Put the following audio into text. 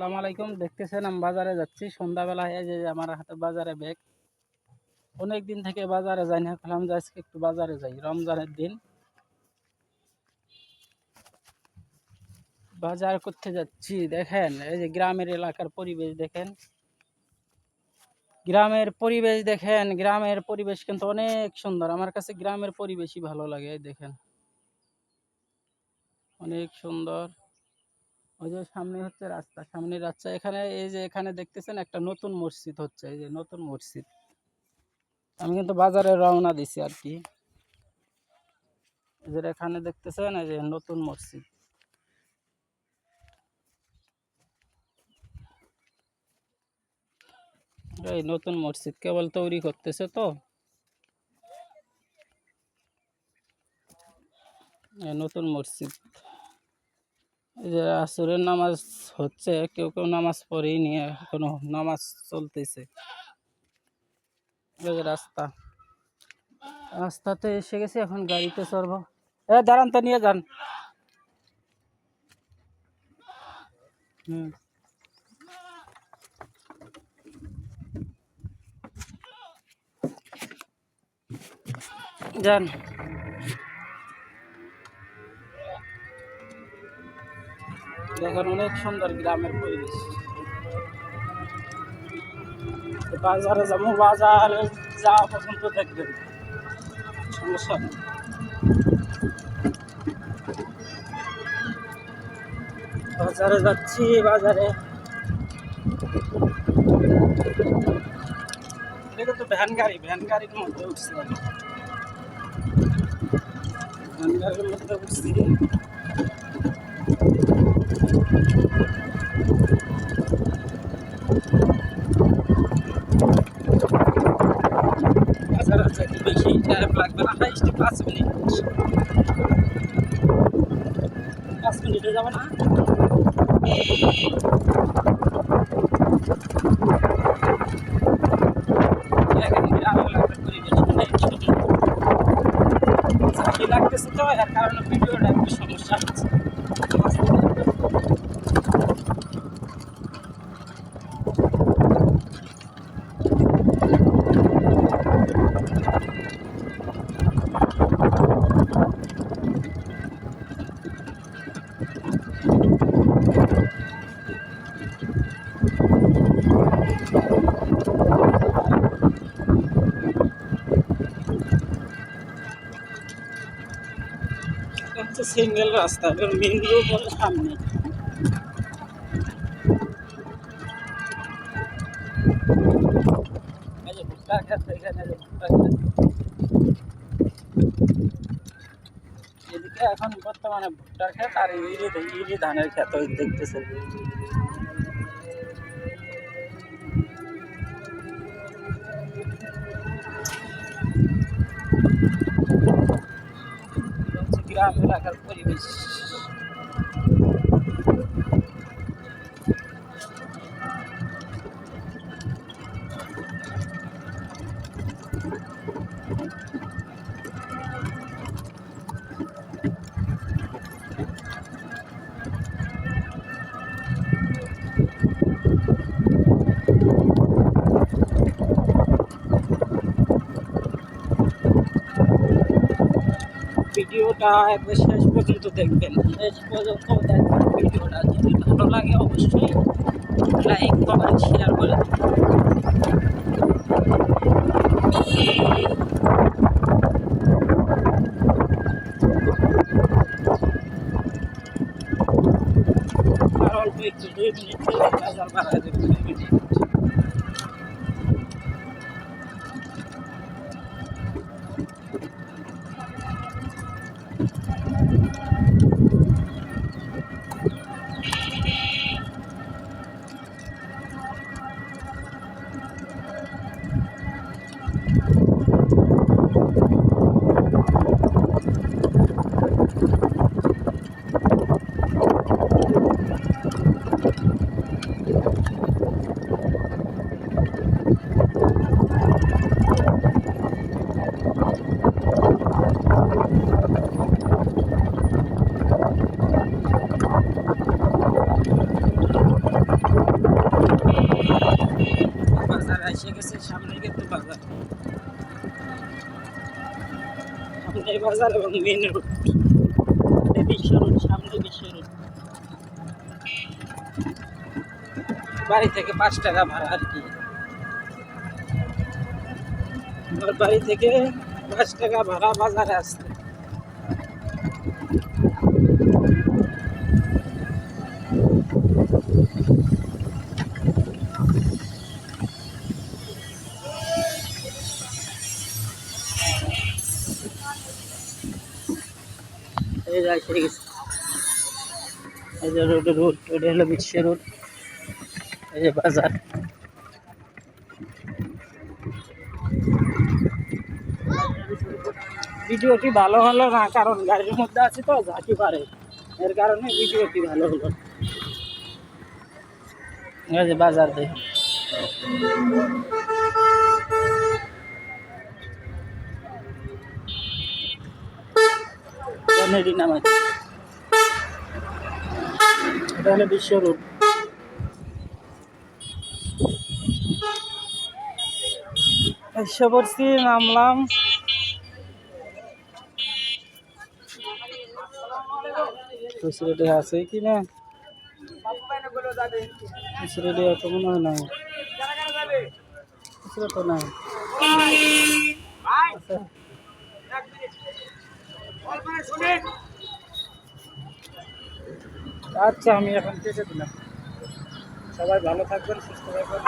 সালাম আলাইকুম। দেখতেছেন, আমি বাজারে যাচ্ছি। সন্ধ্যাবেলায় যে আমার হাতে বাজারে ব্যাগ অনেক দিন থেকে বাজারে যাই না। ভাবলাম যে আজকে একটু বাজারে যাই। রমজানের দিন। বাজার করতে যাচ্ছি। দেখেন, এই যে গ্রামের এলাকার পরিবেশ দেখেন। গ্রামের পরিবেশ দেখেন। গ্রামের পরিবেশ কিন্তু অনেক সুন্দর। আমার কাছে গ্রামের পরিবেশই ভালো লাগে দেখেন। অনেক সুন্দর। ওই যে সামনে হচ্ছে রাস্তা, সামনে রাস্তা। এখানে এই যে এখানে দেখতেছেন একটা নতুন মসজিদ হচ্ছে, এই যে নতুন মসজিদ। আমি কিন্তু বাজারে রওনা দিছি আর কি। যে এখানে দেখতেছেন, এই যে নতুন মসজিদ। এই নতুন মসজিদ, কেবল তৈরি করতেছে তো। নতুন মসজিদ। যে আসরের নামাজ হচ্ছে, কেউ কেউ নামাজ পড়েই নিয়ে এখনও নামাজ চলতেছে। রাস্তা। রাস্তাতে এসে গেছি, এখন গাড়িতে চড়বো। এ, দাঁড়ান তো, নিয়ে যান। হুম। যান। দেখেন অনেক সুন্দর গ্রামের পরিবেশ। বাজারে যাব, বাজারে যাওয়া পর্যন্ত দেখবেন। সমস্যা বাজারে যাচ্ছি, বাজারে। এটা তো ভ্যান গাড়ি, ভ্যান গাড়ির মধ্যে উঠছি। ভ্যান গাড়ির মধ্যে উঠছি। লাগবে না, হাইস্ট পাঁচ মিনিট। পাঁচ মিনিটে যাবে না। লাগতেছে তো, এর কারণে ভিডিওটা একটু সমস্যা হচ্ছে। সিঙ্গেল রাস্তা এবার মেন রোড সামনে। এদিকে এখন বর্তমানে ভুট্টার ক্ষেত আর ইরি ধানের ক্ষেত দেখতেছে গ্রাম এলাকার পরিবেশ। ভিডিওটা একবার শেষ পর্যন্ত দেখবেন। শেষ পর্যন্ত দেখবেন ভিডিওটা। যদি ভালো লাগে অবশ্যই লাইক কমেন্ট শেয়ার করে আর অল্প একটু দুই মিনিট বাজার বাড়ায় দুই মিনিট বাজার এবং মেন রোড। বিশ্ব রোড, সামনে বিশ্ব রোড। বাড়ি থেকে পাঁচ টাকা ভাড়া আর কি। আমার বাড়ি থেকে পাঁচ টাকা ভাড়া বাজারে আসতে। এই রোড ওটা ভালো হলো না, কারণ গাড়ির মধ্যে আছে তো ঝাঁকি পারে। এর কারণে ভিডিওটি ভালো হলো। বাজার দেখি কমেডি নাম আছে। এটা হলো বিশ্ব রোড এসে নামলাম। আছে কি না? ফেসিলিটি মনে হয় নাই। ফেসিলিটি নাই। আছে। আচ্ছা আমি এখন কেটে দিলাম। সবাই ভালো থাকবেন সুস্থ থাকবেন।